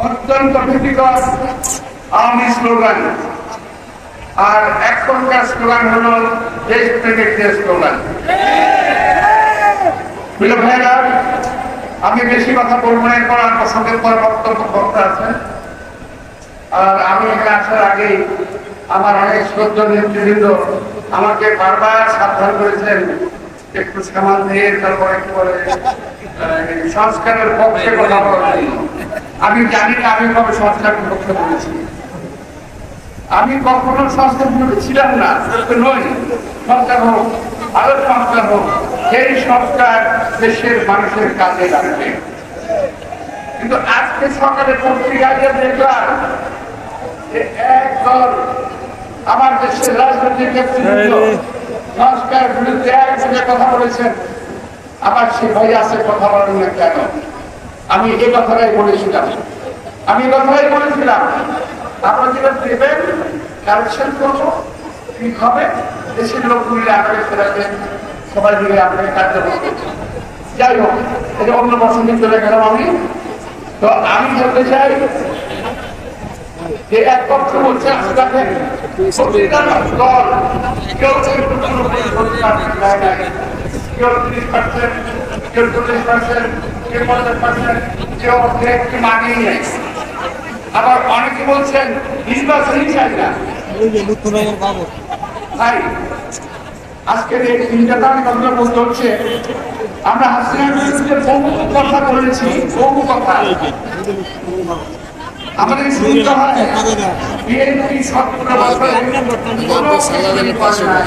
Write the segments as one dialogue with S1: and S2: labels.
S1: অত্যন্ত ভীতিকর আওয়ামী স্লোগান। আর এখনকার স্লোগান হলো দেশ প্রেমিক দেশ স্লোগান ভাইরা আমি বেশি কথা বলব না এরপর আর প্রসঙ্গের পর বক্তব্য বক্তা আছেন আর আমি এখানে আসার আগেই আমার অনেক শ্রদ্ধ নেতৃবৃন্দ আমাকে বারবার সাবধান করেছেন। একটু সামাল দিয়ে তারপরে আহ, সংস্কারের পক্ষে কথা বলার আমি জানি না আমি কবে সংস্কারের পক্ষে বলেছি। আমি কখনো সংস্কার ছিলাম না নই সংস্কার হোক আরও সংস্কার হোক সেই সংস্কার দেশের মানুষের কাজে লাগবে কিন্তু আজকে সকালে পত্রিকায় যে দেখলাম যে এক দল আমার দেশের রাজনৈতিক সংস্কার বিরুদ্ধে একসঙ্গে কথা বলেছেন। আবার সে ভাই আছে, কথা বলেন না কেন? আমি এই কথাটাই বলেছিলাম। আমি এই কথাটাই বলেছিলাম। আপনারা যেটা দেবেন, কালেকশন করব ঠিক হবে? দেশের লোক মিলে আগে ফেরাবেন সবাই মিলে আপনাকে কার্যক্রম যাই হোক এটা অন্য প্রসঙ্গে চলে গেলাম আমি তো আমি বলতে চাই যে এক পক্ষ বলছে আজকে দেখেন প্রতিটা দল। কেউ কেউ ত্রিশ পার্সেন্ট কেউ চল্লিশ পার্সেন্ট কেউ পঞ্চাশ পার্সেন্ট কেউ অর্ধেক মানিয়ে নেই আবার অনেকে বলছেন, নির্বাচনই চাই না। আজকের এই তিনটা আমি কথাটা বলতে হচ্ছে, আমরা হাসিনার বিরুদ্ধে বহু কথা বলেছি, বহু কথা। আমাদের শুনতে হয় বিএনপি সতেরো বছরে কোনো কিছুই করে নাই।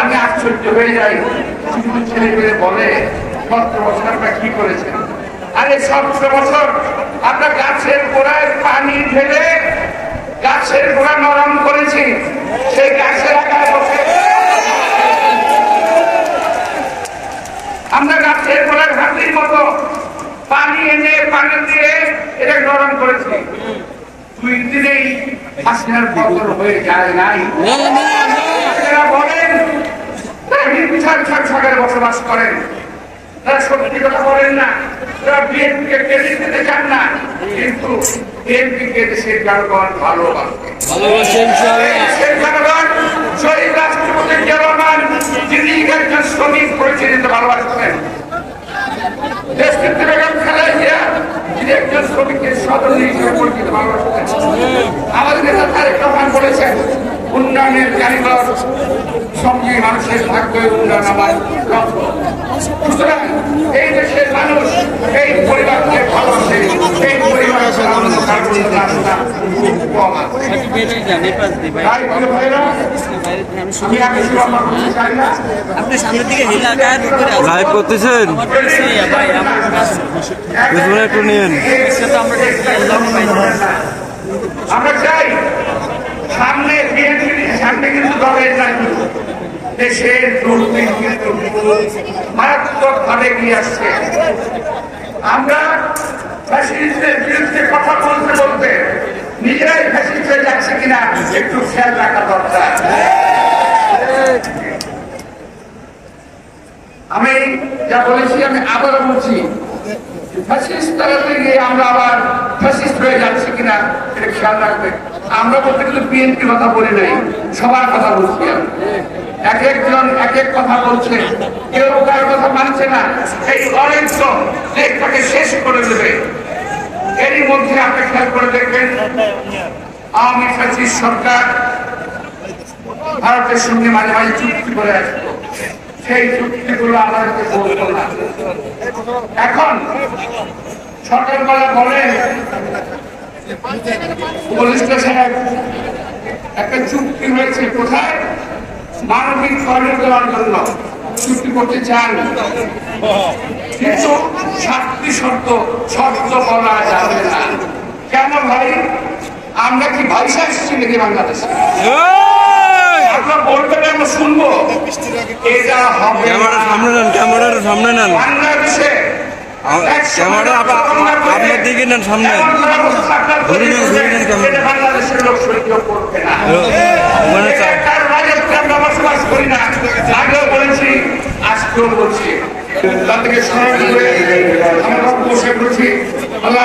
S1: আমি আশ্চর্য হয়ে যাই ছেলে পেলে বলে কি আরে আপনার গাছের গোড়ায় পানি ঢেলে গাছের গোড়া নরম করেছি সেই গাছের আগায় বসে আমরা গাছের গোড়ায় হাতির মতো পানি এনে পানি দিয়ে এটা নরম করেছি। দুই দিনেই হাসিনার পতন হয়ে যায় নাই। বলেন তারা নির্বিচার ছাড় সাগরে বসবাস করেন। তারা সত্যি কথা বলেন না তারা বিএনপিকে ক্রেডিট দিতে চান না। কিন্তু বিএনপিকে দেশের জনগণ ভালোবাসে। জনগণ শহীদ রাষ্ট্রপতি জিয়া রহমান যিনি একজন শ্রমিক পরিচালিত ভালোবাসতেন দেশনেত্রী বেগম খালেদা জিয়া যিনি একজন শ্রমিকের সদস্য হিসেবে পরিচিত ভালোবাসতেন আমাদের নেতা তারেক রহমান বলেছেন উন্নয়নের কারিগর সঙ্গে মানুষের ভাগ্য উন্নয়ন আমার সুতরাং এই দেশের মানুষ এই পরিবারকে ভালোবাসে এই
S2: আপনি সামনের দিকে
S3: লাইভ করতেছেন? একটু নিন
S2: সেটা আমরা
S1: চাই সামনে বিএনপি দেশের মারাত্মক ভাবে আসছে। আমরা ফ্যাসিলিস্টের বিরুদ্ধে কথা বলতে বলতে নিজেরাই ফ্যাসিলিস্ট হয়ে যাচ্ছে কিনা একটু খেয়াল রাখা দরকার। আমি যা বলেছি আমি আবারও বলছি ফ্যাসিস্ট গিয়ে আমরা আবার ফ্যাসিস্ট হয়ে যাচ্ছি কিনা এটা খেয়াল রাখবে আমরা বলতে কিন্তু বিএনপির কথা বলি নাই, সবার কথা বলছি আমি। এক একজন এক এক কথা বলছে, কেউ কার কথা মানছে না, এই অরেঞ্জ দেশটাকে শেষ করে দেবে। এরই মধ্যে আপনি খেয়াল করে দেখবেন, আওয়ামী ফ্যাসিস্ট সরকার ভারতের সঙ্গে মাঝে মাঝে চুক্তি করে আসতো। সেই চুক্তিগুলো আমাদেরকে বলতো না। এখন সরকারবেলা বলেন সাহেব একটা চুক্তি হয়েছে কোথায়? মানবিক করিডোর দেওয়ার জন্য চুক্তি করতে চান। কিন্তু সাতটি শর্ত শর্ত বলা যাবে না। কেন ভাই? আমরা কি ভাইসা এসেছি নাকি বাংলাদেশে? আপনার বলবেন আমরা শুনব? এটা হবে
S3: ক্যামেরার সামনে নেন ক্যামেরার সামনে নেন।
S1: বাংলাদেশে
S3: ক্যামেরা আপনার দিকে নেন সামনে। ঘুরে নেন ঘুরে নেন ক্যামেরা। মানে
S1: আগেও বলেছি আজকেও বলছি। তার থেকে স্মরণ আল্লাহ